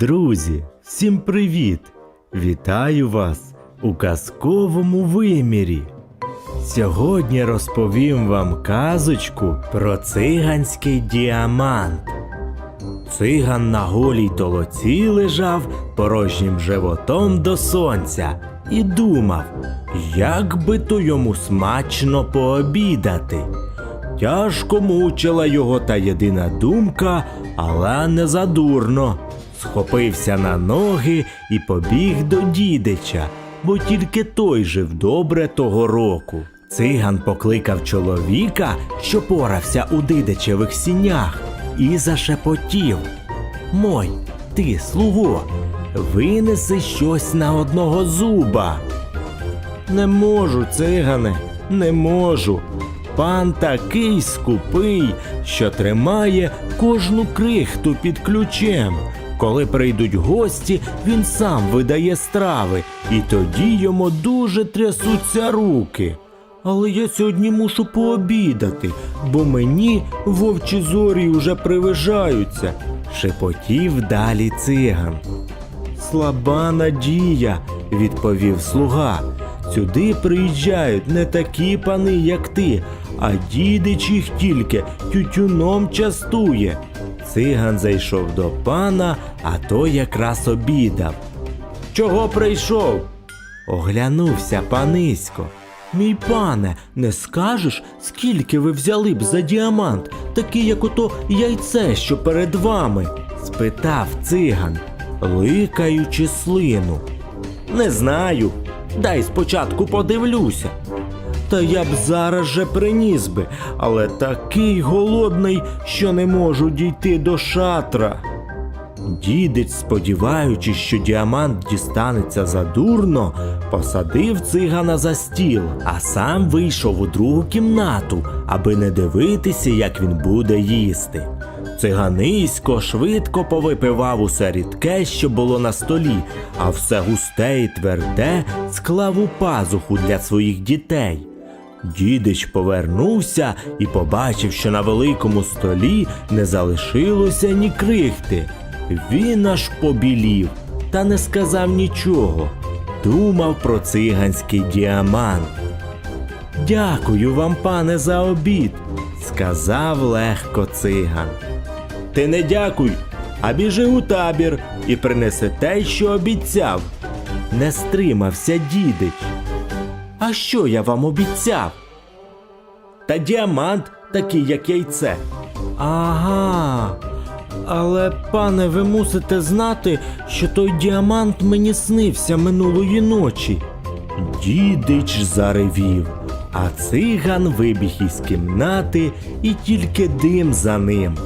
Друзі, всім привіт! Вітаю вас у казковому вимірі. Сьогодні розповім вам казочку про циганський діамант. Циган на голій толоці лежав порожнім животом до сонця і думав, як би то йому смачно пообідати. Тяжко мучила його та єдина думка, але не задурно. Схопився на ноги і побіг до дідича, бо тільки той жив добре того року. Циган покликав чоловіка, що порався у дидичевих сінях, і зашепотів. Мой, ти, слуго, винеси щось на одного зуба. Не можу, цигане, не можу. Пан такий скупий, що тримає кожну крихту під ключем. Коли прийдуть гості, він сам видає страви, і тоді йому дуже трясуться руки. Але я сьогодні мушу пообідати, бо мені вовчі зорі вже привижаються, шепотів далі циган. Слаба надія, відповів слуга. Сюди приїжджають не такі пани, як ти, а дідич їх тільки тютюном частує. Циган зайшов до пана, а той якраз обідав. Чого прийшов? Оглянувся панисько. Мій пане, не скажеш, скільки ви взяли б за діамант, такий, як ото яйце, що перед вами? спитав циган, ликаючи слину. Не знаю. Дай спочатку подивлюся. Та я б зараз же приніс би, але такий голодний, що не можу дійти до шатра. Дідець, сподіваючись, що діамант дістанеться задурно, посадив цигана за стіл, а сам вийшов у другу кімнату, аби не дивитися, як він буде їсти. Циганисько швидко повипивав усе рідке, що було на столі, а все густе і тверде склав у пазуху для своїх дітей. Дідич повернувся і побачив, що на великому столі не залишилося ні крихти. Він аж побілів та не сказав нічого. Думав про циганський діамант. Дякую вам, пане, за обід, сказав легко циган. Ти не дякуй, а біжи у табір і принеси те, що обіцяв. Не стримався дідич. А що я вам обіцяв? Та діамант такий, як яйце. Ага. Але, пане, ви мусите знати, що той діамант мені снився минулої ночі. Дідич заревів, а циган вибіг із кімнати і тільки дим за ним.